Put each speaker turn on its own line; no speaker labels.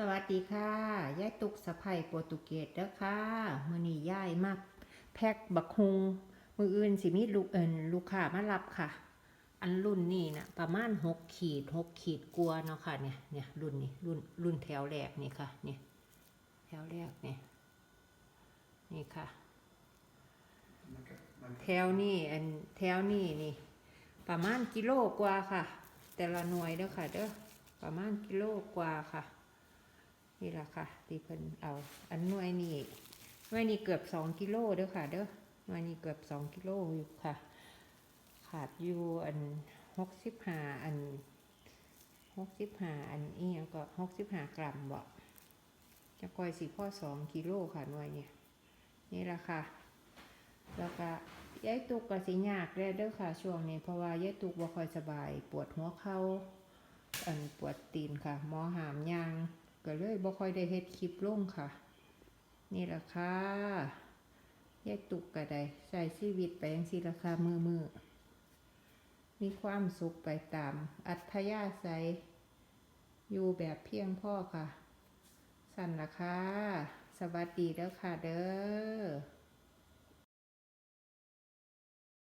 สวัสดีค่ะยายตุกสะไพโปรตุเกสเด้อค่ะมื้อนี้ยายมาแพ็คบักฮุงมืออื่นสิมีลูกเอิ้นลูกค้ามารับค่ะ อันรุ่นนี้นะประมาณ6ขีด6ขีดกลัวาเนาะค่ะเนี่ยเนี่ยรุ่นนี้รุ่นรุ่นแถวแรกนี่ค่ะเนี่ยแถวแรกเนี่ยนี่ค่ะแถวนี้อันแถวนี้นี่ ประมาณกิโลกว่าค่ะ แต่ละหน่วยเด้อค่ะเด้อประมาณกิโลกว่าค่ะ นี่แหละค่ะที่เพิ่นเอา อันหน่วยนี้หน่วยนี้เกือบสองกิโลเด้อค่ะ เด้อหน่วยนี้เกือบสองกิโลอยู่ค่ะ ขาดอยู่อันหกสิบห้าอันหกสิบห้าอันอีหยังก็หกสิบห้ากรัมบ่จะกอยสิพ่อสองกิโลค่ะหน่วยเนี่ยนี่แหละค่ะ แล้วก็ยายตุกก็สิยากแล้วเด้อค่ะ ช่วงนี้เพราะว่ายายตุกบ่ค่อยสบาย ปวดหัวเข่าอันปวดตีนค่ะหมอหามยา บ่ค่อยได้เฮ็ดคลิปลงค่ะ นี่แหละค่ะยกตุกกระไดใส่ชีวิตไปยังซี่ล่ะค่ะมือมือมีความสุขไปตาม อัธยาศัย อยู่แบบเพียงพ่อค่ะ สั่นละค่ะ สวัสดีเด้อค่ะเด้อ